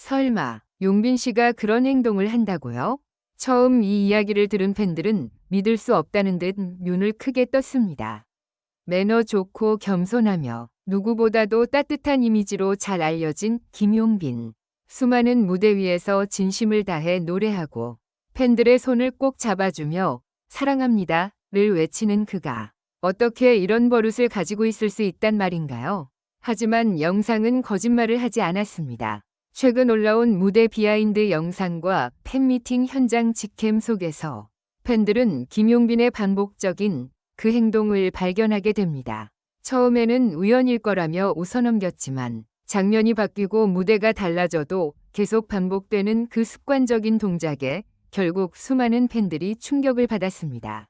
설마 용빈 씨가 그런 행동을 한다고요? 처음 이 이야기를 들은 팬들은 믿을 수 없다는 듯 눈을 크게 떴습니다. 매너 좋고 겸손하며 누구보다도 따뜻한 이미지로 잘 알려진 김용빈. 수많은 무대 위에서 진심을 다해 노래하고 팬들의 손을 꼭 잡아주며 사랑합니다를 외치는 그가 어떻게 이런 버릇을 가지고 있을 수 있단 말인가요? 하지만 영상은 거짓말을 하지 않았습니다. 최근 올라온 무대 비하인드 영상과 팬미팅 현장 직캠 속에서 팬들은 김용빈의 반복적인 그 행동을 발견하게 됩니다. 처음에는 우연일 거라며 웃어넘겼지만 장면이 바뀌고 무대가 달라져도 계속 반복되는 그 습관적인 동작에 결국 수많은 팬들이 충격을 받았습니다.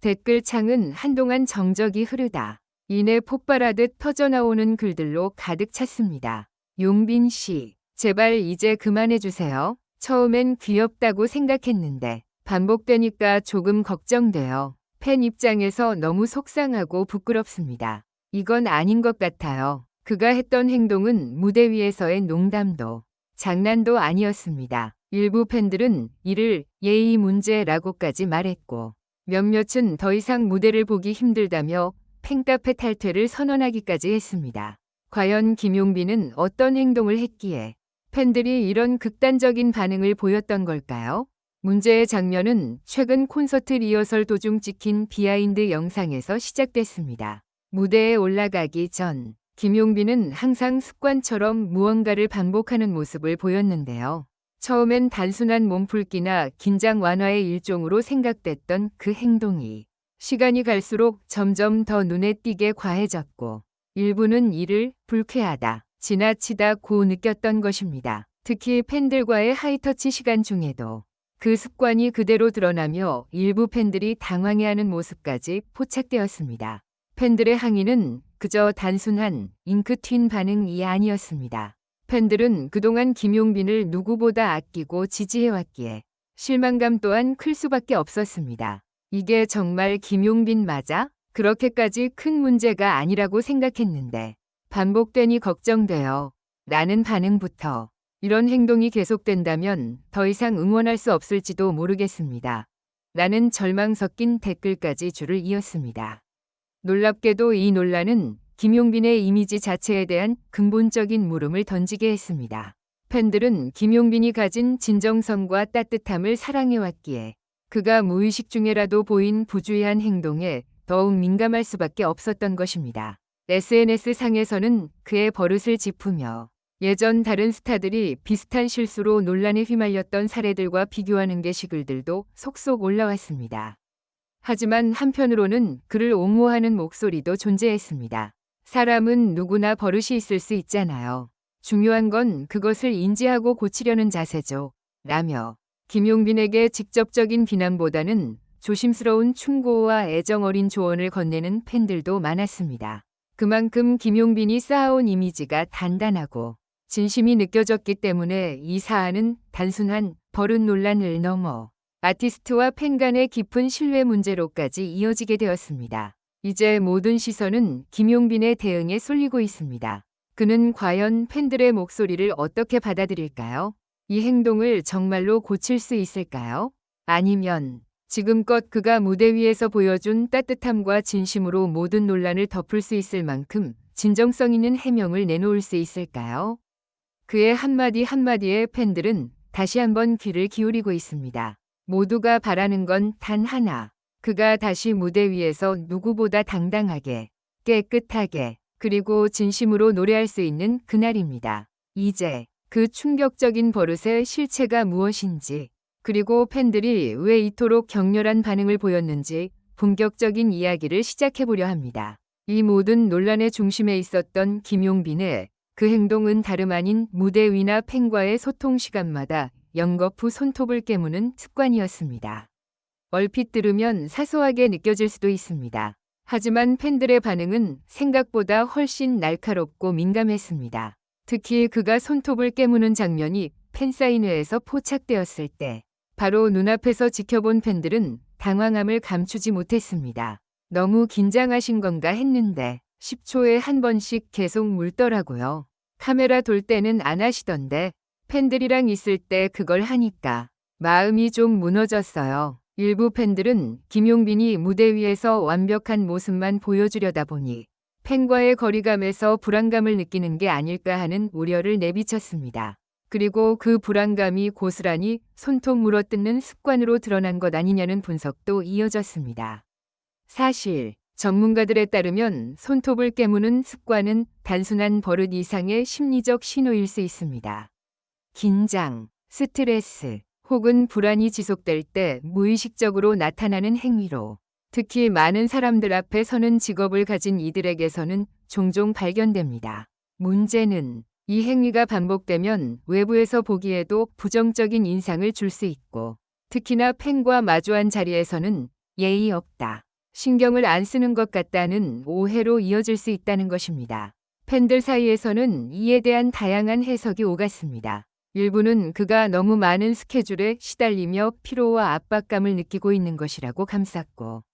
댓글창은 한동안 정적이 흐르다 이내 폭발하듯 터져나오는 글들로 가득 찼습니다. 용빈 씨, 제발 이제 그만해주세요. 처음엔 귀엽다고 생각했는데 반복되니까 조금 걱정돼요. 팬 입장에서 너무 속상하고 부끄럽습니다. 이건 아닌 것 같아요. 그가 했던 행동은 무대 위에서의 농담도 장난도 아니었습니다. 일부 팬들은 이를 예의 문제라고까지 말했고 몇몇은 더 이상 무대를 보기 힘들다며 팬카페 탈퇴를 선언하기까지 했습니다. 과연 김용빈은 어떤 행동을 했기에 팬들이 이런 극단적인 반응을 보였던 걸까요? 문제의 장면은 최근 콘서트 리허설 도중 찍힌 비하인드 영상에서 시작됐습니다. 무대에 올라가기 전 김용빈은 항상 습관처럼 무언가를 반복하는 모습을 보였는데요. 처음엔 단순한 몸풀기나 긴장 완화의 일종으로 생각됐던 그 행동이 시간이 갈수록 점점 더 눈에 띄게 과해졌고 일부는 이를 불쾌하다, 지나치다고 느꼈던 것입니다. 특히 팬들과의 하이터치 시간 중에도 그 습관이 그대로 드러나며 일부 팬들이 당황해하는 모습까지 포착되었습니다. 팬들의 항의는 그저 단순한 잉크 튄 반응이 아니었습니다. 팬들은 그동안 김용빈을 누구보다 아끼고 지지해왔기에 실망감 또한 클 수밖에 없었습니다. 이게 정말 김용빈 맞아? 그렇게까지 큰 문제가 아니라고 생각했는데 반복되니 걱정돼요. 라는 반응부터 이런 행동이 계속된다면 더 이상 응원할 수 없을지도 모르겠습니다. 라는 절망 섞인 댓글까지 줄을 이었습니다. 놀랍게도 이 논란은 김용빈의 이미지 자체에 대한 근본적인 물음을 던지게 했습니다. 팬들은 김용빈이 가진 진정성과 따뜻함을 사랑해왔기에 그가 무의식 중에라도 보인 부주의한 행동에 더욱 민감할 수밖에 없었던 것입니다. SNS 상에서는 그의 버릇을 짚으며 예전 다른 스타들이 비슷한 실수로 논란에 휘말렸던 사례들과 비교하는 게시글들도 속속 올라왔습니다. 하지만 한편으로는 그를 옹호하는 목소리도 존재했습니다. 사람은 누구나 버릇이 있을 수 있잖아요. 중요한 건 그것을 인지하고 고치려는 자세죠. 라며 김용빈에게 직접적인 비난보다는 조심스러운 충고와 애정 어린 조언을 건네는 팬들도 많았습니다. 그만큼 김용빈이 쌓아온 이미지가 단단하고 진심이 느껴졌기 때문에 이 사안은 단순한 버릇 논란을 넘어 아티스트와 팬 간의 깊은 신뢰 문제로까지 이어지게 되었습니다. 이제 모든 시선은 김용빈의 대응에 쏠리고 있습니다. 그는 과연 팬들의 목소리를 어떻게 받아들일까요? 이 행동을 정말로 고칠 수 있을까요? 아니면 지금껏 그가 무대 위에서 보여준 따뜻함과 진심으로 모든 논란을 덮을 수 있을 만큼 진정성 있는 해명을 내놓을 수 있을까요? 그의 한마디 한마디에 팬들은 다시 한번 귀를 기울이고 있습니다. 모두가 바라는 건 단 하나. 그가 다시 무대 위에서 누구보다 당당하게, 깨끗하게, 그리고 진심으로 노래할 수 있는 그날입니다. 이제 그 충격적인 버릇의 실체가 무엇인지, 그리고 팬들이 왜 이토록 격렬한 반응을 보였는지 본격적인 이야기를 시작해보려 합니다. 이 모든 논란의 중심에 있었던 김용빈의 그 행동은 다름 아닌 무대 위나 팬과의 소통 시간마다 연거푸 손톱을 깨무는 습관이었습니다. 얼핏 들으면 사소하게 느껴질 수도 있습니다. 하지만 팬들의 반응은 생각보다 훨씬 날카롭고 민감했습니다. 특히 그가 손톱을 깨무는 장면이 팬사인회에서 포착되었을 때 바로 눈앞에서 지켜본 팬들은 당황함을 감추지 못했습니다. 너무 긴장하신 건가 했는데 10초에 한 번씩 계속 물더라고요. 카메라 돌 때는 안 하시던데 팬들이랑 있을 때 그걸 하니까 마음이 좀 무너졌어요. 일부 팬들은 김용빈이 무대 위에서 완벽한 모습만 보여주려다 보니 팬과의 거리감에서 불안감을 느끼는 게 아닐까 하는 우려를 내비쳤습니다. 그리고 그 불안감이 고스란히 손톱 물어뜯는 습관으로 드러난 것 아니냐는 분석도 이어졌습니다. 사실 전문가들에 따르면 손톱을 깨무는 습관은 단순한 버릇 이상의 심리적 신호일 수 있습니다. 긴장, 스트레스, 혹은 불안이 지속될 때 무의식적으로 나타나는 행위로 특히 많은 사람들 앞에 서는 직업을 가진 이들에게서는 종종 발견됩니다. 문제는 이 행위가 반복되면 외부에서 보기에도 부정적인 인상을 줄 수 있고 특히나 팬과 마주한 자리에서는 예의 없다. 신경을 안 쓰는 것 같다는 오해로 이어질 수 있다는 것입니다. 팬들 사이에서는 이에 대한 다양한 해석이 오갔습니다. 일부는 그가 너무 많은 스케줄에 시달리며 피로와 압박감을 느끼고 있는 것이라고 감쌌고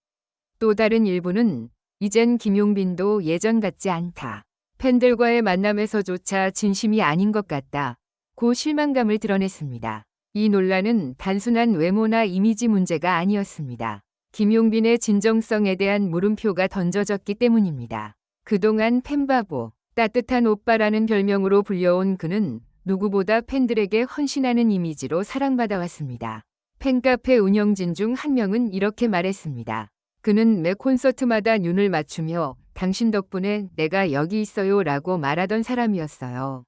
또 다른 일부는 이젠 김용빈도 예전 같지 않다. 팬들과의 만남에서조차 진심이 아닌 것 같다. 고 실망감을 드러냈습니다. 이 논란은 단순한 외모나 이미지 문제가 아니었습니다. 김용빈의 진정성에 대한 물음표가 던져졌기 때문입니다. 그동안 팬바보, 따뜻한 오빠라는 별명으로 불려온 그는 누구보다 팬들에게 헌신하는 이미지로 사랑받아 왔습니다. 팬카페 운영진 중 한 명은 이렇게 말했습니다. 그는 매 콘서트마다 눈을 맞추며 당신 덕분에 내가 여기 있어요 라고 말하던 사람이었어요.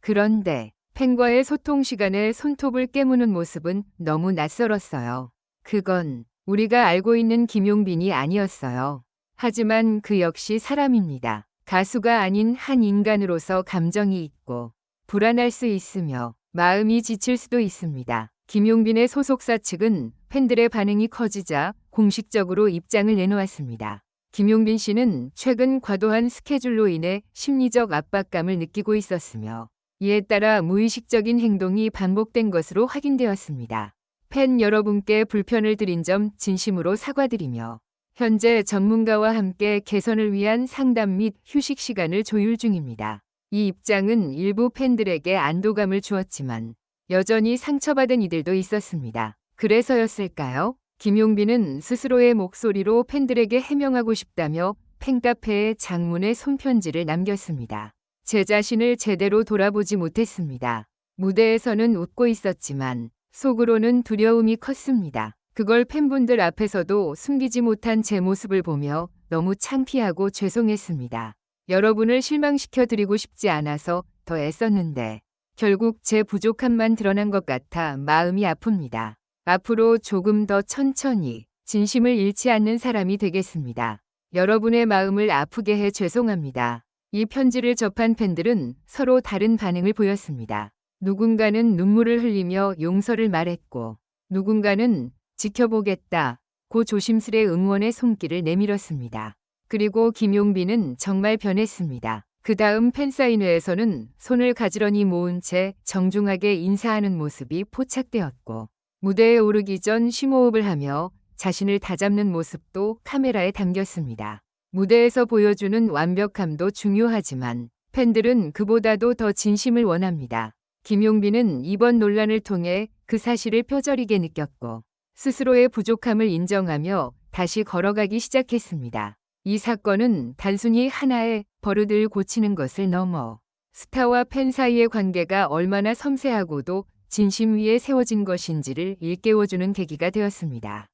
그런데 팬과의 소통 시간에 손톱을 깨무는 모습은 너무 낯설었어요. 그건 우리가 알고 있는 김용빈이 아니었어요. 하지만 그 역시 사람입니다. 가수가 아닌 한 인간으로서 감정이 있고 불안할 수 있으며 마음이 지칠 수도 있습니다. 김용빈의 소속사 측은 팬들의 반응이 커지자 공식적으로 입장을 내놓았습니다. 김용빈 씨는 최근 과도한 스케줄로 인해 심리적 압박감을 느끼고 있었으며 이에 따라 무의식적인 행동이 반복된 것으로 확인되었습니다. 팬 여러분께 불편을 드린 점 진심으로 사과드리며 현재 전문가와 함께 개선을 위한 상담 및 휴식 시간을 조율 중입니다. 이 입장은 일부 팬들에게 안도감을 주었지만 여전히 상처받은 이들도 있었습니다. 그래서였을까요? 김용빈은 스스로의 목소리로 팬들에게 해명하고 싶다며 팬카페에 장문의 손편지를 남겼습니다. 제 자신을 제대로 돌아보지 못했습니다. 무대에서는 웃고 있었지만 속으로는 두려움이 컸습니다. 그걸 팬분들 앞에서도 숨기지 못한 제 모습을 보며 너무 창피하고 죄송했습니다. 여러분을 실망시켜 드리고 싶지 않아서 더 애썼는데 결국 제 부족함만 드러난 것 같아 마음이 아픕니다. 앞으로 조금 더 천천히 진심을 잃지 않는 사람이 되겠습니다. 여러분의 마음을 아프게 해 죄송합니다. 이 편지를 접한 팬들은 서로 다른 반응을 보였습니다. 누군가는 눈물을 흘리며 용서를 말했고 누군가는 지켜보겠다 고 조심스레 응원의 손길을 내밀었습니다. 그리고 김용빈은 정말 변했습니다. 그 다음 팬사인회에서는 손을 가지런히 모은 채 정중하게 인사하는 모습이 포착되었고 무대에 오르기 전 심호흡을 하며 자신을 다잡는 모습도 카메라에 담겼습니다. 무대에서 보여주는 완벽함도 중요하지만 팬들은 그보다도 더 진심을 원합니다. 김용빈은 이번 논란을 통해 그 사실을 뼈저리게 느꼈고 스스로의 부족함을 인정하며 다시 걸어가기 시작했습니다. 이 사건은 단순히 하나의 버릇을 고치는 것을 넘어 스타와 팬 사이의 관계가 얼마나 섬세하고도 진심 위에 세워진 것인지를 일깨워주는 계기가 되었습니다.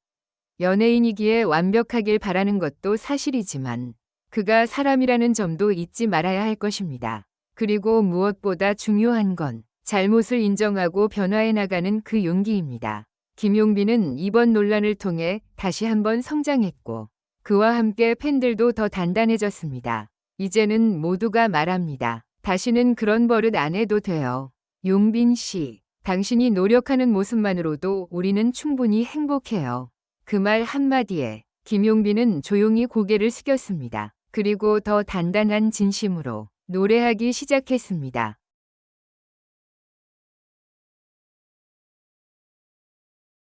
연예인이기에 완벽하길 바라는 것도 사실이지만 그가 사람이라는 점도 잊지 말아야 할 것입니다. 그리고 무엇보다 중요한 건 잘못을 인정하고 변화해 나가는 그 용기입니다. 김용빈은 이번 논란을 통해 다시 한번 성장했고 그와 함께 팬들도 더 단단해졌습니다. 이제는 모두가 말합니다. 다시는 그런 버릇 안 해도 돼요. 용빈 씨, 당신이 노력하는 모습만으로도 우리는 충분히 행복해요. 그 말 한마디에 김용빈은 조용히 고개를 숙였습니다. 그리고 더 단단한 진심으로 노래하기 시작했습니다.